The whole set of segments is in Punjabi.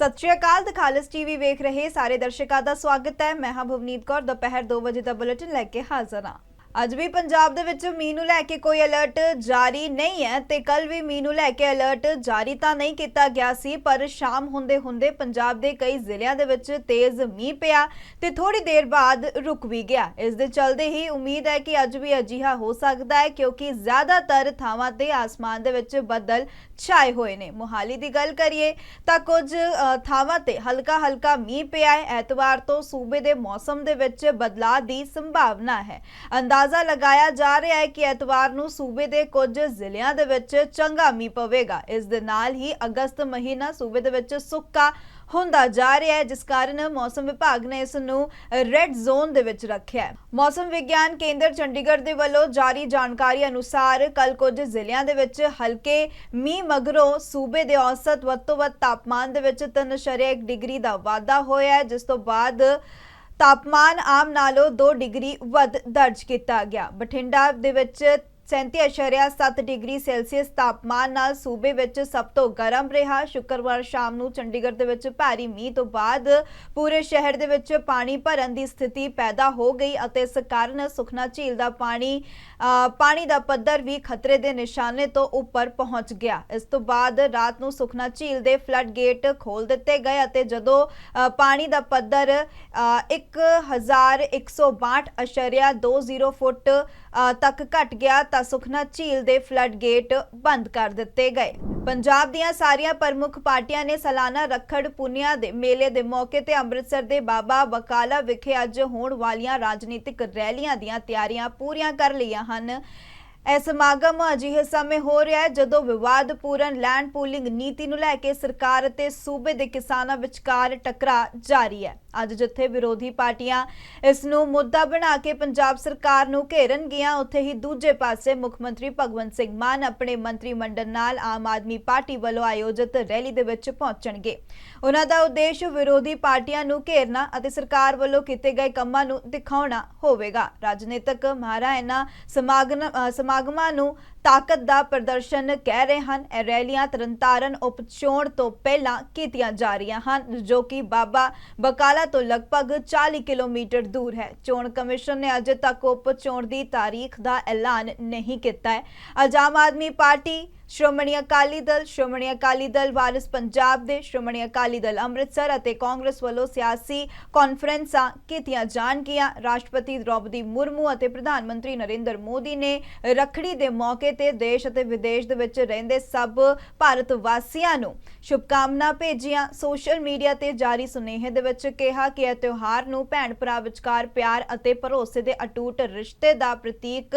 ਸਤਿ ਸ਼੍ਰੀ ਅਕਾਲ ਦਖਾਲਸ ਟੀਵੀ ਵੇਖ ਰਹੇ ਸਾਰੇ ਦਰਸ਼ਕਾਂ ਦਾ ਸਵਾਗਤ ਹੈ। ਮੈਂ ਹਾਂ ਭਵਨੀਤ ਕੌਰ, ਦੁਪਹਿਰ 2 ਵਜੇ ਦਾ ਬੁਲੇਟਿਨ ਲੈ ਕੇ ਹਾਜ਼ਰ ਹਾਂ। ਅੱਜ ਵੀ ਪੰਜਾਬ ਦੇ ਵਿੱਚ ਮੀਂਹ ਨੂੰ ਲੈ ਕੇ ਕੋਈ ਅਲਰਟ ਜਾਰੀ ਨਹੀਂ ਹੈ ਤੇ ਕੱਲ ਵੀ ਮੀਂਹ ਨੂੰ ਲੈ ਕੇ ਅਲਰਟ ਜਾਰੀ ਤਾਂ ਨਹੀਂ ਕੀਤਾ ਗਿਆ ਸੀ, ਪਰ ਸ਼ਾਮ ਹੁੰਦੇ ਹੁੰਦੇ ਪੰਜਾਬ ਦੇ ਕਈ ਜ਼ਿਲ੍ਹਿਆਂ ਦੇ ਵਿੱਚ ਤੇਜ਼ ਮੀਂਹ ਪਿਆ ਤੇ ਥੋੜੀ ਦੇਰ ਬਾਅਦ ਰੁਕ ਵੀ ਗਿਆ। ਇਸ ਦੇ ਚਲਦੇ ਹੀ ਉਮੀਦ ਹੈ ਕਿ ਅੱਜ ਵੀ ਅਜਿਹਾ ਹੋ ਸਕਦਾ ਹੈ ਕਿਉਂਕਿ ਜ਼ਿਆਦਾਤਰ ਥਾਵਾਂ ਤੇ ਆਸਮਾਨ ਦੇ ਵਿੱਚ ਬੱਦਲ ਛਾਏ ਹੋਏ ਨੇ। ਮੁਹਾਲੀ ਦੀ ਗੱਲ ਕਰੀਏ ਤਾਂ ਕੁਝ ਥਾਵਾਂ ਤੇ ਹਲਕਾ ਹਲਕਾ ਮੀਂਹ ਪਿਆ ਹੈ। ਐਤਵਾਰ ਤੋਂ ਸੂਬੇ ਦੇ ਮੌਸਮ ਦੇ ਵਿੱਚ ਬਦਲਾਅ ਦੀ ਸੰਭਾਵਨਾ ਹੈ। ਅੰਦਾਜ਼ਾ ਲਗਾਇਆ ਜਾ ਰਿਹਾ ਹੈ ਕਿ ਐਤਵਾਰ ਨੂੰ ਸੂਬੇ ਦੇ ਕੁਝ ਜ਼ਿਲ੍ਹਿਆਂ ਦੇ ਵਿੱਚ ਚੰਗਾ ਮੀਂਹ ਪਵੇਗਾ। ਇਸ ਦੇ ਨਾਲ ਹੀ ਅਗਸਤ ਮਹੀਨਾ ਸੂਬੇ ਦੇ ਵਿੱਚ ਸੁੱਕਾ ਹੁੰਦਾ ਜਾ ਰਿਹਾ ਹੈ, ਜਿਸ ਕਾਰਨ ਮੌਸਮ ਵਿਭਾਗ ਨੇ ਇਸ ਨੂੰ ਰੈੱਡ ਜ਼ੋਨ ਦੇ ਵਿੱਚ ਰੱਖਿਆ ਹੈ। ਮੌਸਮ ਵਿਗਿਆਨ ਕੇਂਦਰ ਚੰਡੀਗੜ੍ਹ ਦੇ ਵੱਲੋਂ ਜਾਰੀ ਜਾਣਕਾਰੀ ਅਨੁਸਾਰ ਕੱਲ ਕੁਝ ਜ਼ਿਲ੍ਹਿਆਂ ਦੇ ਵਿੱਚ ਹਲਕੇ ਮੀਂਹ ਮਗਰੋਂ ਸੂਬੇ ਦੇ ਔਸਤ ਵੱਧ ਤੋਂ ਵੱਧ ਤਾਪਮਾਨ ਦੇ ਵਿੱਚ 3.1 ਡਿਗਰੀ ਦਾ ਵਾਧਾ ਹੋਇਆ ਹੈ, ਜਿਸ ਤੋਂ ਬਾਅਦ ਤਾਪਮਾਨ ਆਮ ਨਾਲੋਂ 2 ਡਿਗਰੀ ਵੱਧ ਦਰਜ ਕੀਤਾ ਗਿਆ। ਬਠਿੰਡਾ ਦੇ ਵਿੱਚ 37.7 ਡਿਗਰੀ ਸੈਲਸੀਅਸ ਤਾਪਮਾਨ ਨਾਲ ਸੂਬੇ ਵਿੱਚ ਸਭ ਤੋਂ ਗਰਮ ਰਿਹਾ। ਸ਼ੁੱਕਰਵਾਰ ਸ਼ਾਮ ਨੂੰ ਚੰਡੀਗੜ੍ਹ ਦੇ ਵਿੱਚ ਭਾਰੀ ਮੀਂਹ ਤੋਂ ਬਾਅਦ ਪੂਰੇ ਸ਼ਹਿਰ ਦੇ ਵਿੱਚ ਪਾਣੀ ਭਰਨ ਦੀ ਸਥਿਤੀ ਪੈਦਾ ਹੋ ਗਈ ਅਤੇ ਇਸ ਕਾਰਨ ਸੁਖਨਾ ਝੀਲ ਦਾ ਪਾਣੀ ਪਾਣੀ ਦਾ ਪੱਧਰ ਵੀ ਖਤਰੇ ਦੇ ਨਿਸ਼ਾਨੇ ਤੋਂ ਉੱਪਰ ਪਹੁੰਚ ਗਿਆ। ਇਸ ਤੋਂ ਬਾਅਦ ਰਾਤ ਨੂੰ ਸੁਖਨਾ ਝੀਲ ਦੇ ਫਲੱਡ ਗੇਟ ਖੋਲ ਦਿੱਤੇ ਗਏ ਅਤੇ ਜਦੋਂ ਪਾਣੀ ਦਾ ਪੱਧਰ ਅ, 1162.20 ਫੁੱਟ ਤੱਕ ਘਟ ਗਿਆ ਤਾਂ ਸੁਖਨਾ ਝੀਲ ਦੇ ਫਲੱਡ ਗੇਟ ਬੰਦ ਕਰ ਦਿੱਤੇ ਗਏ। ਪੰਜਾਬ ਦੀਆਂ ਸਾਰੀਆਂ ਪ੍ਰਮੁੱਖ ਪਾਰਟੀਆਂ ਨੇ ਸਾਲਾਨਾ ਰੱਖੜ ਪੁੰਨਿਆ ਦੇ ਮੇਲੇ ਦੇ ਮੌਕੇ ਤੇ ਅੰਮ੍ਰਿਤਸਰ ਦੇ ਬਾਬਾ ਬਕਾਲਾ ਵਿਖੇ ਅੱਜ ਹੋਣ ਵਾਲੀਆਂ ਰਾਜਨੀਤਿਕ ਰੈਲੀਆਂ ਦੀਆਂ ਤਿਆਰੀਆਂ ਪੂਰੀਆਂ ਕਰ ਲਈਆਂ ਹਨ। ਇਹ ਸਮਾਗਮ ਅਜਿਹੇ ਸਮੇਂ ਹੋ ਰਿਹਾ ਹੈ ਜਦੋਂ ਵਿਵਾਦਪੂਰਨ ਲੈਂਡ ਪੂਲਿੰਗ ਨੀਤੀ ਨੂੰ ਲੈ ਕੇ ਸਰਕਾਰ ਅਤੇ ਸੂਬੇ ਦੇ ਕਿਸਾਨਾਂ ਵਿਚਕਾਰ ਟਕਰਾਅ ਜਾਰੀ ਹੈ। ਅੱਜ ਜਿੱਥੇ ਵਿਰੋਧੀ ਪਾਰਟੀਆਂ ਇਸ ਨੂੰ ਮੁੱਦਾ ਬਣਾ ਕੇ ਪੰਜਾਬ ਸਰਕਾਰ ਨੂੰ ਘੇਰਨਗੀਆਂ ਉੱਥੇ ਹੀ ਦੂਜੇ ਪਾਸੇ ਮੁੱਖ ਮੰਤਰੀ ਭਗਵੰਤ ਸਿੰਘ ਮਾਨ ਆਪਣੇ ਮੰਤਰੀ ਮੰਡਲ ਨਾਲ ਆਮ ਆਦਮੀ ਪਾਰਟੀ ਵੱਲੋਂ ਆਯੋਜਿਤ ਰੈਲੀ ਦੇ ਵਿੱਚ ਪਹੁੰਚਣਗੇ। ਉਹਨਾਂ ਦਾ ਉਦੇਸ਼ ਵਿਰੋਧੀ ਪਾਰਟੀਆਂ ਨੂੰ ਘੇਰਨਾ ਅਤੇ ਸਰਕਾਰ ਵੱਲੋਂ ਕੀਤੇ ਗਏ ਕੰਮਾਂ ਨੂੰ ਦਿਖਾਉਣਾ ਹੋਵੇਗਾ। ਰਾਜਨੀਤਿਕ ਮਾਹਰਾਂ ਇਹਨਾਂ ਸਮਾਗਮ ਸਮਾਗਮਾਂ ਨੂੰ ਤਾਕਤ ਦਾ ਪ੍ਰਦਰਸ਼ਨ ਕਹਿ ਰਹੇ ਹਨ। ਇਹ ਰੈਲੀਆਂ ਤਰਨਤਾਰਨ ਉਪ ਚੋਣ ਤੋਂ ਪਹਿਲਾਂ ਕੀਤੀਆਂ ਜਾ ਰਹੀਆਂ ਹਨ, ਜੋ ਕਿ ਬਾਬਾ ਬਕਾਲਾ ਤੋਂ ਲਗਭਗ 40 ਕਿਲੋਮੀਟਰ ਦੂਰ ਹੈ। ਚੋਣ ਕਮਿਸ਼ਨ ਨੇ ਅਜੇ ਤੱਕ ਉਪ ਚੋਣ ਦੀ ਤਾਰੀਖ ਦਾ ਐਲਾਨ ਨਹੀਂ ਕੀਤਾ ਹੈ। ਅੱਜ ਆਮ ਆਦਮੀ ਪਾਰਟੀ ਸ਼੍ਰੋਮਣੀ ਅਕਾਲੀ ਦਲ, ਸ਼੍ਰੋਮਣੀ ਅਕਾਲੀ ਦਲ ਵਾਰਿਸ ਪੰਜਾਬ ਦੇ, ਸ਼੍ਰੋਮਣੀ ਅਕਾਲੀ ਦਲ ਅੰਮ੍ਰਿਤਸਰ ਅਤੇ ਕਾਂਗਰਸ ਵੱਲੋਂ ਸਿਆਸੀ ਕਾਨਫਰੰਸਾਂ ਕੀਤੀਆਂ ਜਾਣਗੀਆਂ। ਰਾਸ਼ਟਰਪਤੀ ਦ੍ਰੋਪਦੀ ਮੁਰਮੂ ਅਤੇ ਪ੍ਰਧਾਨ ਮੰਤਰੀ ਨਰਿੰਦਰ ਮੋਦੀ ਨੇ ਰੱਖੜੀ ਦੇ ਮੌਕੇ ਤੇ ਦੇਸ਼ ਅਤੇ ਵਿਦੇਸ਼ ਦੇ ਵਿੱਚ ਰਹਿੰਦੇ ਸਭ ਭਾਰਤ ਵਾਸੀਆਂ ਨੂੰ ਸ਼ੁਭਕਾਮਨਾ ਭੇਜੀਆਂ। ਸੋਸ਼ਲ ਮੀਡੀਆ ਤੇ ਜਾਰੀ ਸੁਨੇਹੇ ਦੇ ਵਿੱਚ ਕਿਹਾ ਕਿ ਇਹ ਤਿਉਹਾਰ ਨੂੰ ਭੈਣ ਭਰਾ ਵਿਚਕਾਰ ਪਿਆਰ ਅਤੇ ਭਰੋਸੇ ਦੇ ਅਟੂਟ ਰਿਸ਼ਤੇ ਦਾ ਪ੍ਰਤੀਕ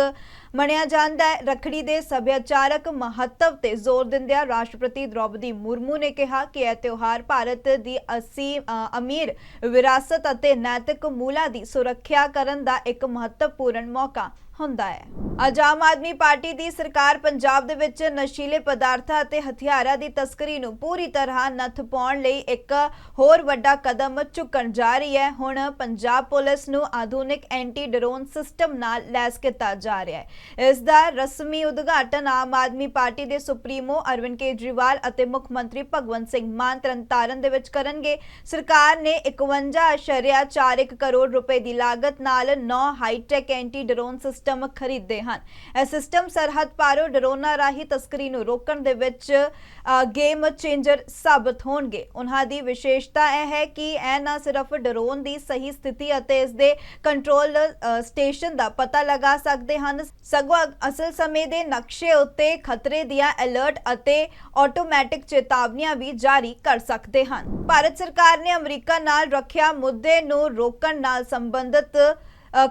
ਮੰਨਿਆ ਜਾਂਦਾ ਹੈ। ਰੱਖੜੀ ਦੇ ਸੱਭਿਆਚਾਰਕ ਮਹੱਤਵ ਤੇ ਜ਼ੋਰ ਦਿੰਦਿਆਂ ਰਾਸ਼ਟਰਪਤੀ ਦ੍ਰੌਪਦੀ ਮੁਰਮੂ ਨੇ ਕਿਹਾ ਕਿ ਇਹ ਤਿਉਹਾਰ ਭਾਰਤ ਦੀ ਅਸੀਂ ਅਮੀਰ, ਵਿਰਾਸਤ ਅਤੇ ਨੈਤਿਕ ਮੂਲਾਂ ਦੀ ਸੁਰੱਖਿਆ ਕਰਨ ਦਾ ਇੱਕ ਮਹੱਤਵਪੂਰਨ ਮੌਕਾ ਹੁੰਦਾ ਹੈ। ਅੱਜ ਆਮ ਆਦਮੀ ਪਾਰਟੀ ਦੀ ਸਰਕਾਰ ਪੰਜਾਬ ਦੇ ਵਿੱਚ ਨਸ਼ੀਲੇ ਪਦਾਰਥਾਂ ਅਤੇ ਹਥਿਆਰਾਂ ਦੀ ਤਸਕਰੀ ਨੂੰ ਪੂਰੀ ਤਰ੍ਹਾਂ ਨੱਥ ਪਾਉਣ ਲਈ ਇੱਕ ਹੋਰ ਵੱਡਾ ਕਦਮ ਚੁੱਕਣ ਜਾ ਰਹੀ ਹੈ। ਹੁਣ ਪੰਜਾਬ ਪੁਲਿਸ ਨੂੰ ਆਧੁਨਿਕ ਐਂਟੀ ਡਰੋਨ ਸਿਸਟਮ ਨਾਲ ਲੈਸ ਕੀਤਾ ਜਾ ਰਿਹਾ ਹੈ। ਇਸ ਦਾ ਰਸਮੀ ਉਦਘਾਟਨ ਆਮ ਆਦਮੀ ਪਾਰਟੀ ਦੇ ਸੁਪਰੀਮੋ ਅਰਵਿੰਦ ਕੇਜਰੀਵਾਲ ਅਤੇ ਮੁੱਖ ਮੰਤਰੀ ਭਗਵੰਤ ਸਿੰਘ ਮਾਨ ਤਰਨਤਾਰਨ ਦੇ ਵਿੱਚ ਕਰਨਗੇ। ਸਰਕਾਰ ਨੇ 51.41 ਕਰੋੜ ਰੁਪਏ ਦੀ ਲਾਗਤ ਨਾਲ 9 ਹਾਈਟੈਕ ਐਂਟੀ ਡਰੋਨ ਸਿਸਟਮ ਖਰੀਦੇ ਹਨ। ਇਹ ਸਿਸਟਮ ਸਰਹੱਦ ਪਾਰੋਂ ਡਰੋਨਾਂ ਰਾਹੀਂ ਤਸਕਰੀ ਨੂੰ ਰੋਕਣ ਦੇ ਵਿੱਚ ਗੇਮ ਚੇਂਜਰ ਸਾਬਤ ਹੋਣਗੇ। ਉਹਨਾਂ ਦੀ ਵਿਸ਼ੇਸ਼ਤਾ ਇਹ ਹੈ ਕਿ ਇਹ ਨਾ ਸਿਰਫ ਡਰੋਨ ਦੀ ਸਹੀ ਸਥਿਤੀ ਅਤੇ ਇਸ ਦੇ ਕੰਟਰੋਲ ਸਟੇਸ਼ਨ ਦਾ ਪਤਾ ਲਗਾ ਸਕਦੇ ਹਨ। ਸਗੋਂ ਅਸਲ ਸਮੇਂ ਦੇ ਨਕਸ਼ੇ ਉੱਤੇ ਖਤਰੇ ਦੀਆਂ ਅਲਰਟ ਅਤੇ ਆਟੋਮੈਟਿਕ ਚੇਤਾਵਨੀਆਂ ਵੀ ਜਾਰੀ ਕਰ ਸਕਦੇ ਹਨ। ਭਾਰਤ ਸਰਕਾਰ ਨੇ ਅਮਰੀਕਾ ਨਾਲ ਰੱਖਿਆ ਮੁੱਦੇ ਨੂੰ ਰੋਕਣ ਨਾਲ ਸੰਬੰਧਿਤ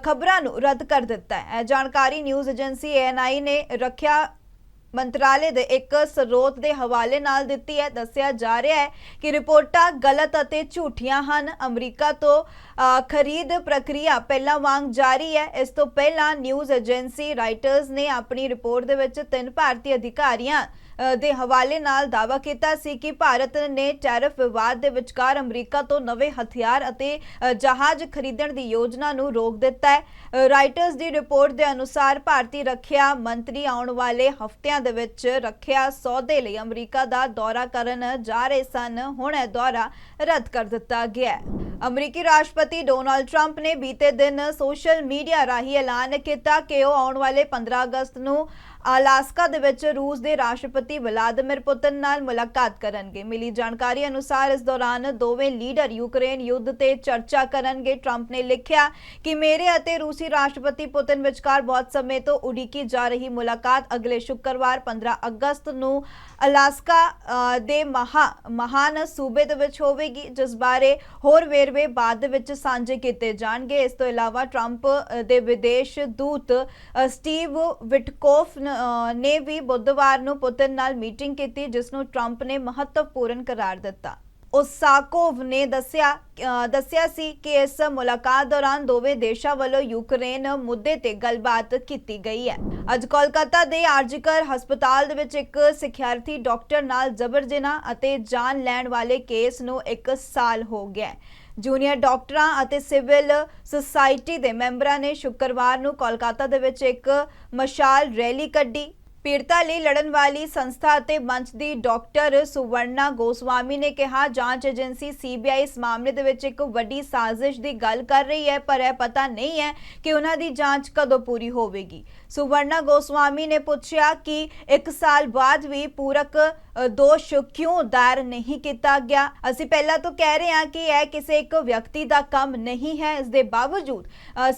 ਖਬਰਾਂ ਨੂੰ ਰੱਦ ਕਰ ਦਿੱਤਾ ਹੈ। ਇਹ ਜਾਣਕਾਰੀ ਨਿਊਜ਼ ਏਜੰਸੀ ਐਨਆਈ ਨੇ ਰੱਖਿਆ ਮੰਤਰਾਲੇ ਦੇ ਇੱਕ ਸਰੋਤ ਦੇ ਹਵਾਲੇ ਨਾਲ ਦਿੱਤੀ ਹੈ। ਦੱਸਿਆ ਜਾ ਰਿਹਾ ਹੈ ਕਿ ਰਿਪੋਰਟਾਂ ਗਲਤ ਅਤੇ ਝੂਠੀਆਂ ਹਨ। ਅਮਰੀਕਾ ਤੋਂ ਖਰੀਦ ਪ੍ਰਕਿਰਿਆ ਪਹਿਲਾਂ ਵਾਂਗ ਜਾਰੀ ਹੈ। ਇਸ ਤੋਂ ਪਹਿਲਾਂ ਨਿਊਜ਼ ਏਜੰਸੀ ਰਾਈਟਰਸ ਨੇ ਆਪਣੀ ਰਿਪੋਰਟ ਦੇ ਵਿੱਚ ਤਿੰਨ ਭਾਰਤੀ ਅਧਿਕਾਰੀਆਂ ਦੇ ਹਵਾਲੇ ਨਾਲ ਦਾਅਵਾ ਕੀਤਾ ਸੀ ਕਿ ਭਾਰਤ ਨੇ ਟੈਰਿਫ ਵਿਵਾਦ ਦੇ ਵਿਚਕਾਰ ਅਮਰੀਕਾ ਤੋਂ ਨਵੇਂ ਹਥਿਆਰ ਅਤੇ ਜਹਾਜ਼ ਖਰੀਦਣ ਦੀ ਯੋਜਨਾ ਨੂੰ ਰੋਕ ਦਿੱਤਾ ਹੈ। ਰਾਈਟਰਸ ਦੀ ਰਿਪੋਰਟ ਦੇ ਅਨੁਸਾਰ ਭਾਰਤੀ ਰੱਖਿਆ ਮੰਤਰੀ ਆਉਣ ਵਾਲੇ ਹਫ਼ਤਿਆਂ ਦੇ ਵਿੱਚ ਰੱਖਿਆ ਸੌਦੇ ਲਈ ਅਮਰੀਕਾ ਦਾ ਦੌਰਾ ਕਰਨ ਜਾ ਰਹੇ ਸਨ। ਹੁਣ ਇਹ ਦੌਰਾ ਰੱਦ ਕਰ ਦਿੱਤਾ ਗਿਆ ਹੈ। ਅਮਰੀਕੀ ਰਾਸ਼ਟਰਪਤੀ ਡੋਨਾਲਡ ਟਰੰਪ ਨੇ ਬੀਤੇ ਦਿਨ ਸੋਸ਼ਲ ਮੀਡੀਆ ਰਾਹੀਂ ਐਲਾਨ ਕੀਤਾ ਕਿ ਉਹ ਆਉਣ ਵਾਲੇ 15 ਅਗਸਤ ਨੂੰ ਅਲਾਸਕਾ ਦੇ ਵਿੱਚ ਰੂਸ ਦੇ ਰਾਸ਼ਟਰਪਤੀ ਵਲਾਦੀਮਿਰ ਪੁਤਿਨ ਨਾਲ ਮੁਲਾਕਾਤ ਕਰਨਗੇ। ਮਿਲੀ ਜਾਣਕਾਰੀ ਅਨੁਸਾਰ ਇਸ ਦੌਰਾਨ ਦੋਵੇਂ ਲੀਡਰ ਯੂਕਰੇਨ ਯੁੱਧ ਤੇ ਚਰਚਾ ਕਰਨਗੇ। ਟਰੰਪ ਨੇ ਲਿਖਿਆ ਕਿ ਮੇਰੇ ਅਤੇ ਰੂਸੀ ਰਾਸ਼ਟਰਪਤੀ ਪੁਤਿਨ ਵਿਚਕਾਰ ਬਹੁਤ ਸਮੇਂ ਤੋਂ ਉਡੀਕੀ ਜਾ ਰਹੀ ਮੁਲਾਕਾਤ ਅਗਲੇ ਸ਼ੁੱਕਰਵਾਰ 15 ਅਗਸਤ ਨੂੰ ਅਲਾਸਕਾ ਦੇ ਮਹਾ, ਮਹਾਨ ਸੂਬੇ ਦੇ ਵਿੱਚ ਹੋਵੇਗੀ, ਜਿਸ ਬਾਰੇ ਹੋਰ ਵੇਰਵੇ ਬਾਅਦ ਦੇ ਵਿੱਚ ਸਾਂਝੇ ਕੀਤੇ ਜਾਣਗੇ। ਇਸ ਤੋਂ ਇਲਾਵਾ ਟਰੰਪ ਦੇ ਵਿਦੇਸ਼ ਦੂਤ ਸਟੀਵ ਵਿਟਕੋਫ ਨ- ਨੇ ਵੀ ਬੁੱਧਵਾਰ ਨੂੰ ਪੁਤਿਨ ਨਾਲ ਮੀਟਿੰਗ ਕੀਤੀ ਜਿਸ ਨੂੰ ਟਰੰਪ ਨੇ ਮਹੱਤਵਪੂਰਨ ਕਰਾਰ ਦਿੱਤਾ। ਓਸਾਕੋਵ ਨੇ ਦੱਸਿਆ ਦੱਸਿਆ ਸੀ ਕਿ ਇਸ ਮੁਲਾਕਾਤ ਦੌਰਾਨ ਦੋਵੇਂ ਦੇਸ਼ਾਂ ਵੱਲੋਂ ਯੂਕਰੇਨ ਮੁੱਦੇ ਤੇ ਗੱਲਬਾਤ ਕੀਤੀ ਗਈ ਹੈ। ਅੱਜ ਕੋਲਕਾਤਾ ਦੇ ਆਰਜੀਕਰ ਹਸਪਤਾਲ ਦੇ ਵਿੱਚ ਇੱਕ ਸਿਖਿਆਰਥੀ ਡਾਕਟਰ ਨਾਲ ਜ਼ਬਰ ਜਨਾਹ ਅਤੇ ਜਾਨ ਲੈਣ ਵਾਲੇ ਕੇਸ ਨੂੰ 1 ਸਾਲ ਹੋ ਗਿਆ ਜੂਨੀਅਰ ਡਾਕਟਰਾਂ ਅਤੇ ਸਿਵਲ ਸੁਸਾਇਟੀ ਦੇ ਮੈਂਬਰਾਂ ਨੇ ਸ਼ੁੱਕਰਵਾਰ ਨੂੰ ਕੋਲਕਾਤਾ ਦੇ ਵਿੱਚ ਇੱਕ ਮਸ਼ਾਲ ਰੈਲੀ ਕੱਢੀ। ਪੀੜਤਾ ਲਈ ਲੜਨ ਵਾਲੀ ਸੰਸਥਾ ਅਤੇ ਮੰਚ ਦੀ ਡਾਕਟਰ ਸੁਵਰਨਾ ਗੋਸਵਾਮੀ ਨੇ ਕਿਹਾ, ਜਾਂਚ ਏਜੰਸੀ ਸੀਬੀਆਈ ਇਸ ਮਾਮਲੇ ਦੇ ਵਿੱਚ ਇੱਕ ਵੱਡੀ ਸਾਜ਼ਿਸ਼ ਦੀ ਗੱਲ ਕਰ ਰਹੀ ਹੈ, ਪਰ ਇਹ ਪਤਾ ਨਹੀਂ ਹੈ ਕਿ ਉਹਨਾਂ ਦੀ ਜਾਂਚ ਕਦੋਂ ਪੂਰੀ ਹੋਵੇਗੀ। ਸੁਵਰਨਾ ਗੋਸਵਾਮੀ ਨੇ ਪੁੱਛਿਆ ਕਿ ਇੱਕ ਸਾਲ ਬਾਅਦ ਵੀ ਪੂਰਕ ਦੋਸ਼ ਕਿਉਂ ਦਾਇਰ ਨਹੀਂ ਕੀਤਾ ਗਿਆ? ਅਸੀਂ ਪਹਿਲਾਂ ਤੋਂ ਕਹਿ ਰਹੇ ਹਾਂ ਕਿ ਇਹ ਕਿਸੇ ਇੱਕ ਵਿਅਕਤੀ ਦਾ ਕੰਮ ਨਹੀਂ ਹੈ। ਇਸ ਦੇ ਬਾਵਜੂਦ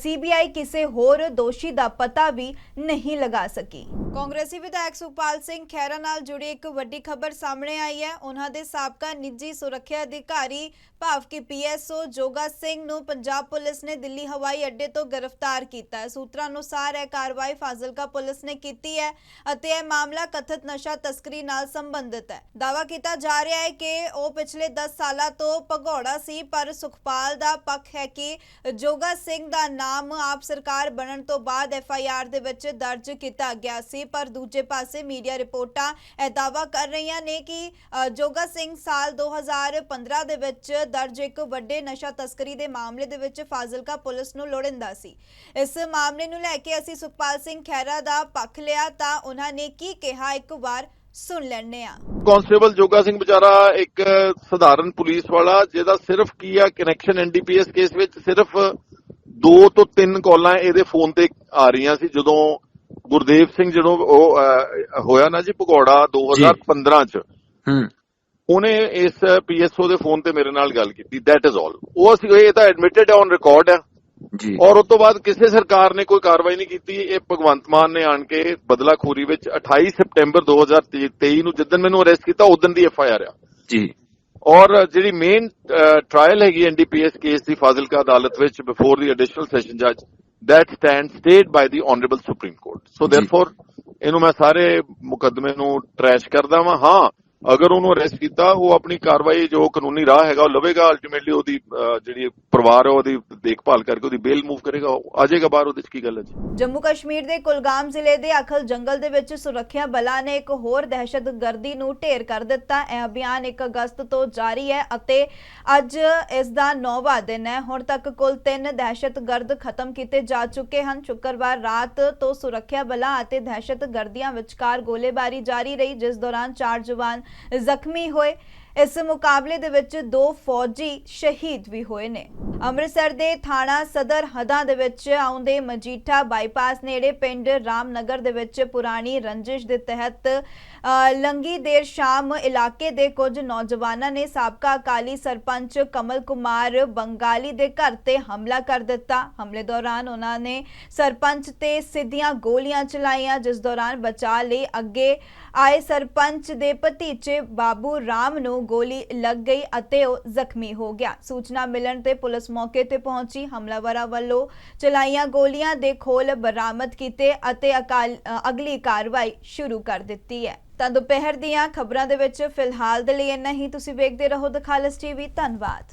ਸੀਬੀਆਈ ਕਿਸੇ ਹੋਰ ਦੋਸ਼ੀ ਦਾ ਪਤਾ ਵੀ ਨਹੀਂ ਲਗਾ ਸਕੀ। ਕਾਂਗਰਸ ਵਿਧਾਇਕ ਸੁਖਪਾਲ ਸਿੰਘ ਖਹਿਰਾ ਨਾਲ ਜੁੜੀ ਇੱਕ ਵੱਡੀ ਖਬਰ ਸਾਹਮਣੇ ਆਈ ਹੈ। ਉਹਨਾਂ ਦੇ ਸਾਬਕਾ ਨਿੱਜੀ ਸੁਰੱਖਿਆ ਅਧਿਕਾਰੀ ਭਾਵ ਕਿ ਪੀਐਸਓ ਜੋਗਾ ਸਿੰਘ ਨੂੰ ਪੰਜਾਬ ਪੁਲਿਸ ਨੇ ਦਿੱਲੀ ਹਵਾਈ ਅੱਡੇ ਤੋਂ ਗ੍ਰਿਫਤਾਰ ਕੀਤਾ ਹੈ। ਸੂਤਰਾਂ ਅਨੁਸਾਰ ਇਹ ਕਾਰਵਾਈ ਫਾਜ਼ਿਲਕਾ ਪੁਲਿਸ ਨੇ ਕੀਤੀ ਹੈ ਅਤੇ ਇਹ ਮਾਮਲਾ ਕਥਿਤ ਨਸ਼ਾ ਤਸਕਰੀ ਨਾਲ ਸੰਬੰਧਿਤ ਹੈ। ਦਾਵਾ ਕੀਤਾ ਜਾ ਰਿਹਾ ਹੈ ਕਿ ਉਹ ਪਿਛਲੇ 10 ਸਾਲਾਂ ਤੋਂ ਭਗੌੜਾ ਸੀ, ਪਰ ਸੁਖਪਾਲ ਦਾ ਪੱਖ ਹੈ ਕਿ ਜੋਗਾ ਸਿੰਘ ਦਾ ਨਾਮ ਆਪ ਸਰਕਾਰ ਬਣਨ ਤੋਂ ਬਾਅਦ ਐਫਆਈਆਰ ਦੇ ਵਿੱਚ ਦਰਜ ਕੀਤਾ ਗਿਆ ਸੀ, ਪਰ ਦੂਜੇ ਪਾਸੇ ਮੀਡੀਆ ਰਿਪੋਰਟਾਂ ਇਹ ਦਾਵਾ ਕਰ ਰਹੀਆਂ ਨੇ ਕਿ ਜੋਗਾ ਸਿੰਘ ਸਾਲ 2015 ਦੇ ਵਿੱਚ ਦਰਜ ਇੱਕ ਵੱਡੇ ਨਸ਼ਾ ਤਸਕਰੀ ਦੇ ਮਾਮਲੇ ਦੇ ਵਿੱਚ ਫਾਜ਼ਿਲਕਾ ਪੁਲਿਸ ਨੂੰ ਲੋੜਿੰਦਾ ਸੀ। ਇਸ ਮਾਮਲੇ ਨੂੰ ਲੈ ਕੇ ਅਸੀਂ ਸੁਖਪਾਲ ਸਿੰਘ ਖਹਿਰਾ ਦਾ ਪੱਖ ਲਿਆ ਤਾਂ ਉਹਨਾਂ ਨੇ ਕੀ ਕਿਹਾ, ਇੱਕ ਵਾਰ ਸੁਣ ਲੈਣੇ ਆ ਕਾਂਸਟੇਬਲ ਜੋਗਾ ਸਿੰਘ ਵਿਚਾਰਾ ਇੱਕ ਸਧਾਰਨ ਪੁਲਿਸ ਵਾਲਾ, ਜਿਹਦਾ ਸਿਰਫ ਕੀ ਆ ਕਨੈਕਸ਼ਨ ਐਨਡੀਪੀਐਸ ਕੇਸ ਵਿੱਚ ਸਿਰਫ ਦੋ ਤੋਂ ਤਿੰਨ ਕਾਲਾਂ ਇਹਦੇ ਫੋਨ ਤੇ ਆ ਰਹੀਆਂ ਸੀ, ਜਦੋਂ ਗੁਰਦੇਵ ਸਿੰਘ ਜਦੋਂ ਉਹ ਹੋਇਆ ਨਾ ਜੀ ਭਗੌੜਾ 2015 ਚ ਹੂੰ। ਉਹਨੇ ਇਸ ਪੀਐਸਓ ਦੇ ਫੋਨ ਤੇ ਮੇਰੇ ਨਾਲ ਗੱਲ ਕੀਤੀ ਦੈਟ ਇਜ਼ ਆਲ ਉਹ ਅਸੀਂ ਇਹ ਤਾਂ ਐਡਮਿਟਡ ਔਨ ਰਿਕਾਰਡ ਹੈ ਜੀ। ਔਰ ਉਸ ਤੋਂ ਬਾਅਦ ਕਿਸੇ ਸਰਕਾਰ ਨੇ ਕੋਈ ਕਾਰਵਾਈ ਨਹੀਂ ਕੀਤੀ ਇਹ ਭਗਵੰਤ ਮਾਨ ਨੇ ਆਣ ਕੇ ਬਦਲਾਖੋਰੀ ਵਿੱਚ 28 ਸਪਟੈਂਬਰ 2023 ਨੂੰ ਜਿੱਦਨ ਮੈਨੂੰ ਅਰੈਸਟ ਕੀਤਾ ਉਦੋਂ ਦੀ ਐਫ ਆਈ ਆਰ ਆ। ਜੀ। ਔਰ ਜਿਹੜੀ ਮੇਨ ਟ੍ਰਾਇਲ ਹੈਗੀ ਐਨਡੀਪੀਐਸ ਕੇਸ ਦੀ ਫਾਜ਼ਿਲਕਾ ਅਦਾਲਤ ਵਿੱਚ ਬਿਫੋਰ ਦੀ ਐਡੀਸ਼ਨਲ ਸੈਸ਼ਨ ਜੱਜ that stands stayed by the honorable supreme court. So therefore ਇਹਨੂੰ ਮੈਂ ਸਾਰੇ ਮੁਕੱਦਮੇ ਨੂੰ ਟਰੈਸ਼ ਕਰਦਾ ਵਾਂ। ਹਾਂ ਅਗਰ ਉਹਨੂੰ ਅਰੈਸਟ ਕੀਤਾ, ਉਹ ਆਪਣੀ ਕਾਰਵਾਈ, ਜੋ ਕਾਨੂੰਨੀ ਰਾਹ ਹੈਗਾ, ਉਹ ਲਵੇਗਾ। ਅਲਟੀਮੇਟਲੀ ਉਹਦੀ ਜਿਹੜੀ ਪਰਿਵਾਰ ਹੈ, ਉਹਦੀ ਦੇਖਭਾਲ ਕਰਕੇ ਉਹਦੀ ਬੇਲ ਮੂਵ ਕਰੇਗਾ। ਉਹ ਆ ਜਾਏਗਾ ਬਾਹਰ, ਉਹਦੇ ਚ ਕੀ ਗੱਲ ਹੈ ਜੀ? ਜੰਮੂ ਕਸ਼ਮੀਰ ਦੇ ਕੁਲਗਾਮ ਜ਼ਿਲ੍ਹੇ ਦੇ ਅਖਲ ਜੰਗਲ ਦੇ ਵਿੱਚ ਸੁਰੱਖਿਆ ਬਲਾਂ ਨੇ ਇੱਕ ਹੋਰ ਦਹਿਸ਼ਤਗਰਦੀ ਨੂੰ ਢੇਰ ਕਰ ਦਿੱਤਾ। ਇਹ ਅਭਿਆਨ 1 ਅਗਸਤ ਤੋਂ ਜਾਰੀ ਹੈ ਅਤੇ ਅੱਜ ਇਸ ਦਾ 9ਵਾਂ ਦਿਨ ਹੈ। ਹੁਣ ਤੱਕ ਕੁੱਲ 3 ਦਹਿਸ਼ਤਗਰਦ ਖਤਮ ਕੀਤੇ ਜਾ ਚੁੱਕੇ ਹਨ। ਸ਼ੁੱਕਰਵਾਰ ਰਾਤ ਤੋਂ ਸੁਰੱਖਿਆ ਬਲਾਂ ਅਤੇ ਦਹਿਸ਼ਤਗਰਦੀਆਂ ਵਿਚਕਾਰ ਗੋਲੀਬਾਰੀ ਜਾਰੀ ਰਹੀ, ਜਿਸ ਦੌਰਾਨ ਚਾਰ ਜਵਾਨ ਜ਼ਖਮੀ ਹੋਏ ਇਸ ਮੁਕਾਬਲੇ ਦੇ ਵਿੱਚ ਦੋ ਫੌਜੀ ਸ਼ਹੀਦ ਵੀ ਹੋਏ ਨੇ। ਅੰਮ੍ਰਿਤਸਰ ਦੇ ਥਾਣਾ ਸਦਰ ਹਦਾਂ ਦੇ ਵਿੱਚ ਆਉਂਦੇ ਮਜੀਠਾ ਬਾਈਪਾਸ ਨੇੜੇ ਪਿੰਡ ਰਾਮਨਗਰ ਦੇ ਵਿੱਚ ਪੁਰਾਣੀ ਰੰਜਿਸ਼ ਦੇ ਤਹਿਤ ਅ, ਲੰਗੀ ਦੇਰ ਸ਼ਾਮ ਇਲਾਕੇ ਦੇ ਕੁਝ ਨੌਜਵਾਨਾਂ ਨੇ ਸਾਬਕਾ ਅਕਾਲੀ ਸਰਪੰਚ ਕਮਲ ਕੁਮਾਰ ਬੰਗਾਲੀ ਦੇ ਘਰ ਤੇ ਹਮਲਾ ਕਰ ਦਿੱਤਾ। ਹਮਲੇ ਦੌਰਾਨ ਉਹਨਾਂ ਨੇ ਸਰਪੰਚ ਤੇ ਸਿੱਧੀਆਂ ਗੋਲੀਆਂ ਚਲਾਈਆਂ ਜਿਸ ਦੌਰਾਨ ਬਚਾਅ ਲਈ ਅੱਗੇ ਆਏ ਸਰਪੰਚ ਦੇ ਭਤੀਜੇ ਬਾਬੂ ਰਾਮ ਨੂੰ ਗੋਲੀ ਲੱਗ ਗਈ ਅਤੇ ਉਹ ਜ਼ਖਮੀ ਹੋ ਗਿਆ। ਸੂਚਨਾ ਮਿਲਣ ਤੇ ਪੁਲਿਸ ਮੌਕੇ ਤੇ ਪਹੁੰਚੀ। ਹਮਲਾਵਰਾਂ ਵੱਲੋਂ ਚਲਾਈਆਂ ਗੋਲੀਆਂ ਦੇ ਖੋਲ ਬਰਾਮਦ ਕੀਤੇ ਅਤੇ ਅਕਾਲ ਅਗਲੀ ਕਾਰਵਾਈ ਸ਼ੁਰੂ ਕਰ ਦਿੱਤੀ ਹੈ। ਤਾਂ ਦੁਪਹਿਰ ਦੀਆਂ ਖਬਰਾਂ ਦੇ ਵਿੱਚ ਫਿਲਹਾਲ ਦੇ ਲਈ ਇੰਨਾ ਹੀ। ਤੁਸੀਂ ਵੇਖਦੇ ਰਹੋ ਦ ਖਾਲਸ ਟੀਵੀ। ਧੰਨਵਾਦ।